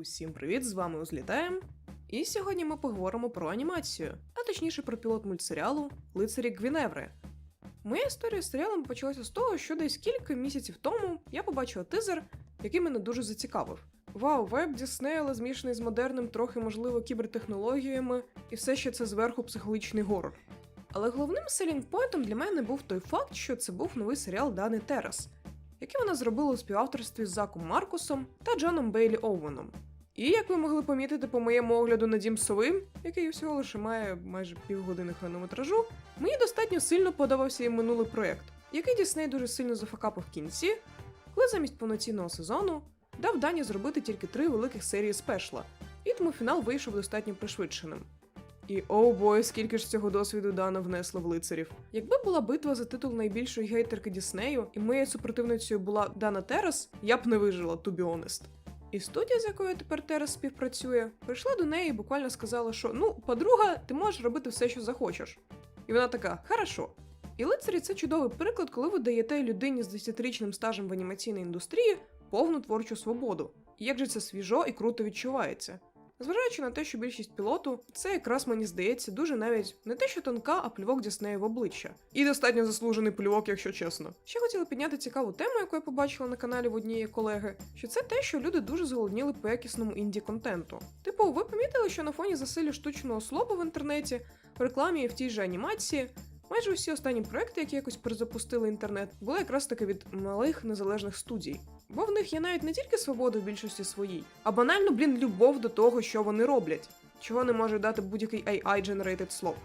Усім привіт, з вами Узлітаєм. І сьогодні ми поговоримо про анімацію, а точніше про пілот мультсеріалу Лицарі Гвіневри. Моя історія з серіалом почалася з того, що десь кілька місяців тому я побачила тизер, який мене дуже зацікавив. Вау, вайб Діснея, але змішаний з модерним, трохи можливо кібертехнологіями, і все ще це зверху психологічний горор. Але головним селінг-поінтом для мене був той факт, що це був новий серіал Дани Терас, який вона зробила у співавторстві з Заком Маркусом та Джоном Бейлі Оуеном. І як ви могли помітити по моєму огляду на дім сови, який всього лише має майже півгодини хронометражу, мені достатньо сильно подобався і минулий проєкт, який Дісней дуже сильно зафакапив в кінці, коли замість повноцінного сезону дав Дані зробити тільки три великих серії спешла, і тому фінал вийшов достатньо пришвидшеним. І оу бой, скільки ж цього досвіду Дана внесла в лицарів. Якби була битва за титул найбільшої гейтерки Діснею, і моєю супротивницею була Дана Терас, я б не вижила, to be honest. І студія, з якою тепер Терас співпрацює, прийшла до неї і буквально сказала, що ну, подруга, ти можеш робити все, що захочеш. І вона така, хорошо. І лицарі це чудовий приклад, коли ви даєте людині з 10-річним стажем в анімаційній індустрії повну творчу свободу. І як же це свіжо і круто відчувається. Зважаючи на те, що більшість пілоту, це якраз мені здається дуже навіть не те, що тонка, а плювок Діснею в обличчя. І достатньо заслужений плювок, якщо чесно. Ще хотіла підняти цікаву тему, яку я побачила на каналі в однієї колеги, що це те, що люди дуже зголодніли по якісному інді-контенту. Типу, ви помітили, що на фоні засилля штучного слова в інтернеті, в рекламі і в тій же анімації. Майже усі останні проекти, які якось перезапустили інтернет, були якраз таки від малих незалежних студій. Бо в них є навіть не тільки свобода в більшості своїй, а банально, блін, любов до того, що вони роблять, чого не може дати будь-який AI-generated слов.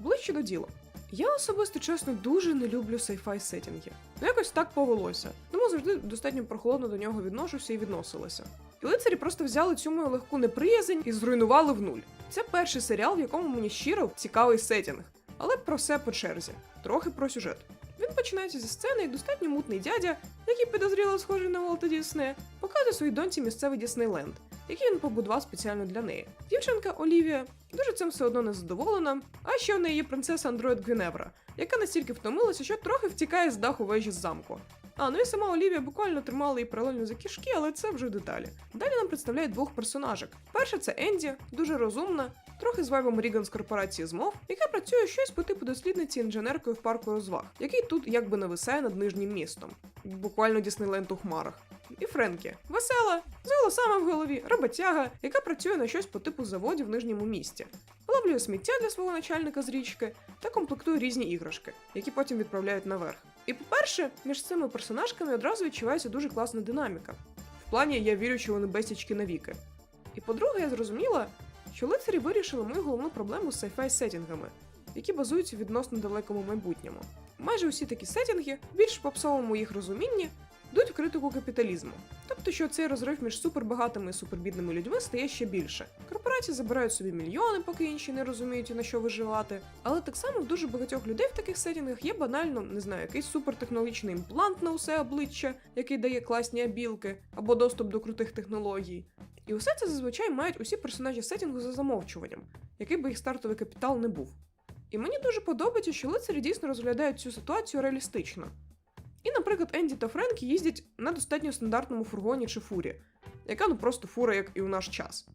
Ближче до діла. Я особисто чесно дуже не люблю sci-fi сеттінги. Ну якось так повелося, тому завжди достатньо прохолодно до нього відношуся і відносилася. І лицарі просто взяли цю мою легку неприязнь і зруйнували в нуль. Це перший серіал, в якому мені щиро цікавий сеттінг, але про все по черзі, трохи про сюжет. Він починається зі сцени, як достатньо мутний дядя, який підозріло схожий на Волта Дісне, показує своїй доньці місцевий Діснейленд, який він побудував спеціально для неї. Дівчинка Олівія дуже цим все одно не задоволена, а ще в неї є принцеса Андроїд Гвіневра, яка настільки втомилася, що трохи втікає з даху вежі з замку. А, ну і сама Олівія буквально тримала її паралельно за кішки, але це вже деталі. Далі нам представляють двох персонажок. Перша це Енді, дуже розумна, трохи з вайбом Ріган з корпорації змов, яка працює щось по типу дослідниці інженеркою в парку розваг, який тут якби нависає над нижнім містом. Буквально Діснейленд у хмарах. І Френкі весела, з волосами в голові, роботяга, яка працює на щось по типу заводів в нижньому місті, виловлює сміття для свого начальника з річки та комплектує різні іграшки, які потім відправляють наверх. І по-перше, між цими персонажками одразу відчувається дуже класна динаміка. В плані я вірю, що вони безсічки навіки. І по-друге, я зрозуміла, що лицарі вирішили мою головну проблему з sci-fi сеттінгами, які базуються в відносно далекому майбутньому. Майже усі такі сеттінги, в більш попсовому їх розумінні, йдуть в критику капіталізму. Тобто, що цей розрив між супербагатими і супербідними людьми стає ще більше. Корпорації забирають собі мільйони, поки інші не розуміють на що виживати. Але так само в дуже багатьох людей в таких сеттінгах є банально, не знаю, якийсь супертехнологічний імплант на усе обличчя, який дає класні абілки, або доступ до крутих технологій. І усе це зазвичай мають усі персонажі сеттінгу за замовчуванням, який би їх стартовий капітал не був. І мені дуже подобається, що лицарі дійсно розглядають цю ситуацію реалістично. І, наприклад, Енді та Френкі їздять на достатньо стандартному фургоні чи фурі, яка ну просто фура, як і у наш час.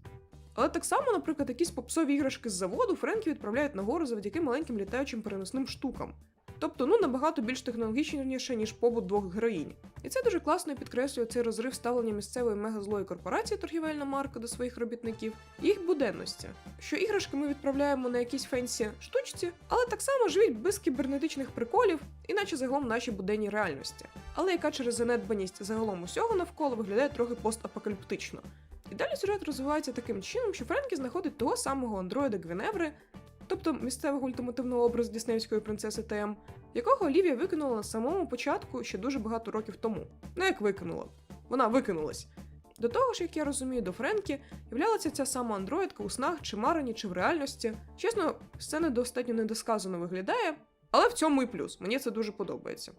Але так само, наприклад, якісь попсові іграшки з заводу Френкі відправляють нагору завдяки маленьким літаючим переносним штукам. Тобто, ну набагато більш технологічніше, ніж побут двох героїнь. І це дуже класно підкреслює цей розрив ставлення місцевої мегазлої корпорації торгівельна марка до своїх робітників і їх буденності. Що іграшки ми відправляємо на якісь фенсі штучці, але так само живуть без кібернетичних приколів, іначе загалом в нашій буденній реальності. Але яка через занедбаність загалом усього навколо виглядає трохи постапокаліптично. І далі сюжет розвивається таким чином, що Френкі знаходить того самого андроїда Гвіневри, тобто місцевого ультимативного образу діснеївської принцеси ТМ, якого Олівія викинула на самому початку ще дуже багато років тому. Ну як викинула? Вона викинулась. До того ж, як я розумію, до Френкі являлася ця сама андроїдка у снах, чи марані, чи в реальності. Чесно, сцена достатньо недосказано виглядає, але в цьому і плюс. Мені це дуже подобається.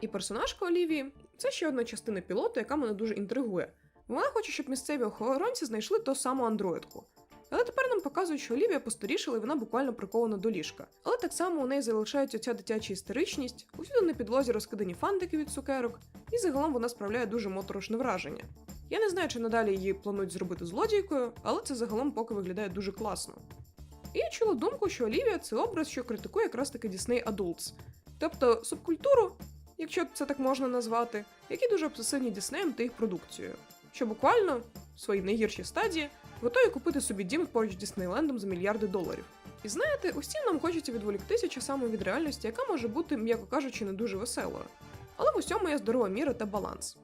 І персонажка Олівії це ще одна частина пілоту, яка мене дуже інтригує. Вона хоче, щоб місцеві охоронці знайшли ту саму андроїдку. Але тепер нам показують, що Олівія постарішала і вона буквально прикована до ліжка. Але так само у неї залишається ця дитяча істеричність, усюди на підлозі розкидані фантики від цукерок, і загалом вона справляє дуже моторошне враження. Я не знаю, чи надалі її планують зробити злодійкою, але це загалом поки виглядає дуже класно. І я чула думку, що Олівія це образ, що критикує якраз таки Disney Adults, тобто субкультуру, якщо це так можна назвати, які дуже обсесивні Діснеєм та їх продукцією, що буквально в своїй найгіршій стадії готові купити собі дім поруч з Діснейлендом за мільярди доларів. І знаєте, усім нам хочеться відволіктися часами від реальності, яка може бути, м'яко кажучи, не дуже веселою. Але в усьому є здорова міра та баланс.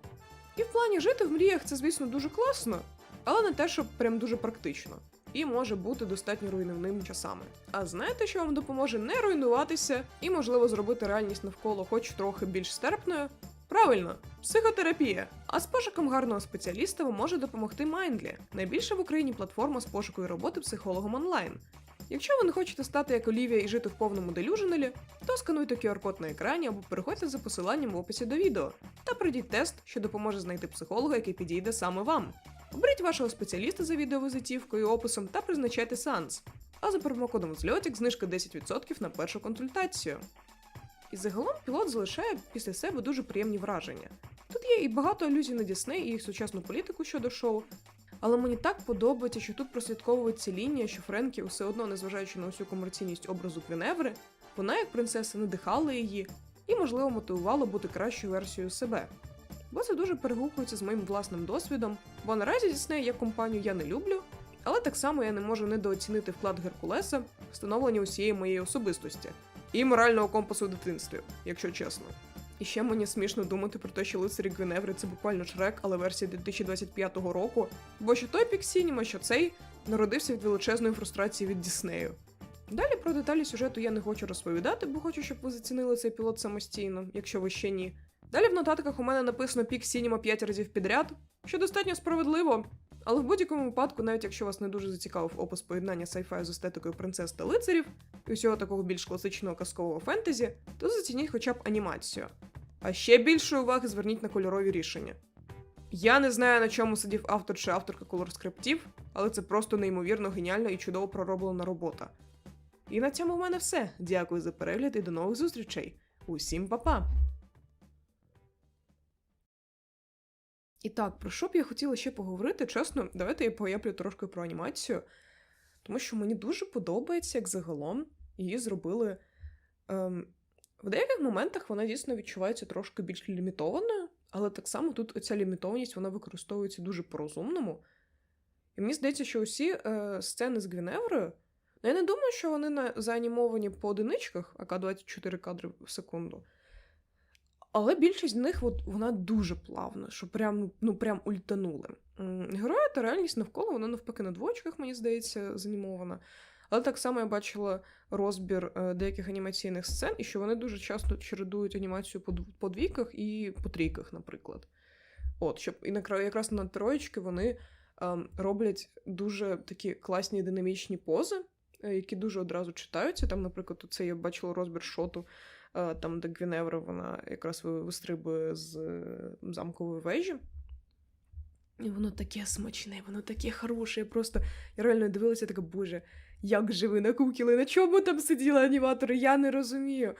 І в плані жити в мріях це, звісно, дуже класно, але не те, що прям дуже практично. І може бути достатньо руйнівним часами. А знаєте, що вам допоможе не руйнуватися і, можливо, зробити реальність навколо хоч трохи більш стерпною? Правильно, психотерапія. А з пошуком гарного спеціаліста вам може допомогти Mindly, найбільша в Україні платформа з пошуку і роботи психологом онлайн. Якщо ви не хочете стати як Олівія і жити в повному делюженалі, то скануйте QR-код на екрані або переходьте за посиланням в описі до відео та пройдіть тест, що допоможе знайти психолога, який підійде саме вам. Оберіть вашого спеціаліста за відеовизитівкою описом та призначайте сеанс. А за промокодом зльотік знижка 10% на першу консультацію. І загалом пілот залишає після себе дуже приємні враження. Тут є і багато алюзій на Дісней і їх сучасну політику щодо шоу. Але мені так подобається, що тут прослідковується лінія, що Френкі, все одно, незважаючи на усю комерційність образу Гвіневри, вона як принцеса надихала її і, можливо, мотивувала бути кращою версією себе. Бо це дуже перегукується з моїм власним досвідом, бо наразі Дісней як компанію я не люблю, але так само я не можу недооцінити вклад Геркулеса в становлення усієї моєї особистості і морального компасу в дитинстві, якщо чесно. І ще мені смішно думати про те, що лицарі Гвіневри це буквально Шрек, але версія 2025 року. Бо що той Піксініма, що цей народився від величезної фрустрації від Діснею. Далі про деталі сюжету я не хочу розповідати, бо хочу, щоб ви зацінили цей пілот самостійно, якщо ви ще ні. Далі в нотатках у мене написано пік Сініма 5 разів підряд, що достатньо справедливо. Але в будь-якому випадку, навіть якщо вас не дуже зацікавив опис поєднання сайфаю з естетикою принцес та лицарів і усього такого більш класичного казкового фентезі, то зацініть хоча б анімацію. А ще більшої уваги зверніть на кольорові рішення. Я не знаю, на чому сидів автор чи авторка колорскриптів, але це просто неймовірно геніальна і чудово пророблена робота. І на цьому в мене все. Дякую за перегляд і до нових зустрічей. Усім па-па! І так, про що б я хотіла ще поговорити? Чесно, давайте я пояплю трошки про анімацію, тому що мені дуже подобається, як загалом її зробили. Ем, в деяких моментах вона дійсно відчувається трошки більш лімітованою, але так само тут оця лімітованість вона використовується дуже по-розумному. І мені здається, що усі е, сцени з Гвіневрою, ну я не думаю, що вони на, заанімовані по одиничках, АК 24 кадри в секунду. Але більшість з них от, вона дуже плавна, що прям, ну, прям ультанули. Герої та реальність навколо, вона навпаки на двочках, мені здається, занімована. Але так само я бачила розбір е, деяких анімаційних сцен, і що вони дуже часто чередують анімацію по, двійках і по трійках, наприклад. От, щоб і якраз на троєчки вони ем, роблять дуже такі класні динамічні пози, е, які дуже одразу читаються. Там, наприклад, це я бачила розбір шоту, там, де Гвіневра вона якраз вистрибує з е, замкової вежі. І воно таке смачне, воно таке хороше. Я просто я реально дивилася така, боже, як же ви накукіли, на чому там сиділи аніматори, я не розумію.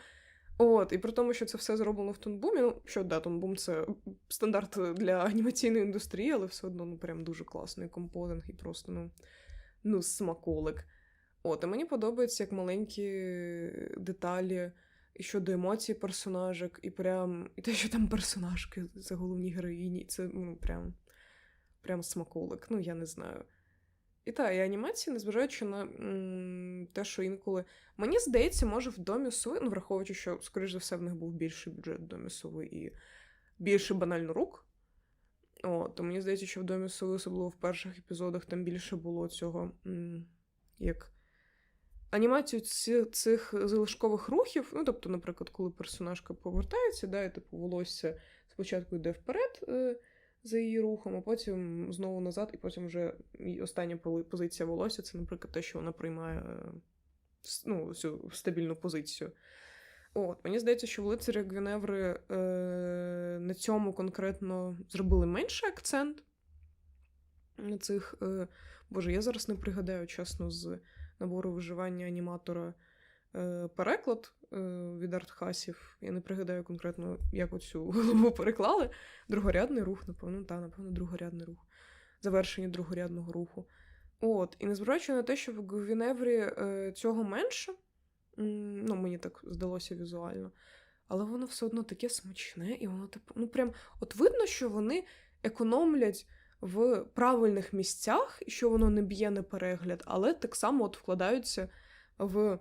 От, і при тому, що це все зроблено в Тонбумі. Ну, що да, Тонбум це стандарт для анімаційної індустрії, але все одно ну, прям дуже класний композинг і просто ну, ну, смаколик. От, і мені подобається як маленькі деталі і щодо емоцій персонажок, і прям і те, що там персонажки це головні героїні, це ну, прям, прям смаколик. Ну, я не знаю. І так, і анімації, незважаючи на те, що інколи. Мені здається, може, в домі Суви, ну, враховуючи, що, скоріш за все, в них був більший бюджет в домі Суви і більше банально рук. О, то мені здається, що в домі Суви, особливо в перших епізодах, там більше було цього. Як Анімацію ці, цих залишкових рухів, ну, тобто, наприклад, коли персонажка повертається, да, і типу волосся спочатку йде вперед. Е, за її рухом, а потім знову назад, і потім вже остання позиція волосся це, наприклад, те, що вона приймає е, ну, цю стабільну позицію. От, Мені здається, що в лицарі Гвіневри е, на цьому конкретно зробили менший акцент на цих. Е, Боже, я зараз не пригадаю, чесно, з набору виживання аніматора е, переклад е, від артхасів. Я не пригадаю конкретно, як оцю голову переклали. Другорядний рух, напевно, та, напевно, другорядний рух. Завершення другорядного руху. От, і незважаючи на те, що в Гвіневрі е, цього менше, ну, мені так здалося візуально, але воно все одно таке смачне, і воно типу, ну прям от видно, що вони економлять в правильних місцях, що воно не б'є на перегляд, але так само от вкладаються в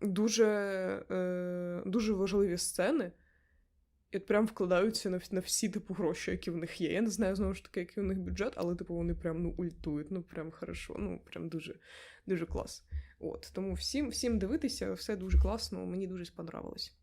дуже, е, дуже важливі сцени. І от прям вкладаються на, вс- на всі типу гроші, які в них є. Я не знаю знову ж таки, який у них бюджет, але типу вони прям ну ультують, ну прям хорошо, ну прям дуже, дуже клас. От тому всім, всім дивитися, все дуже класно, мені дуже сподобалось.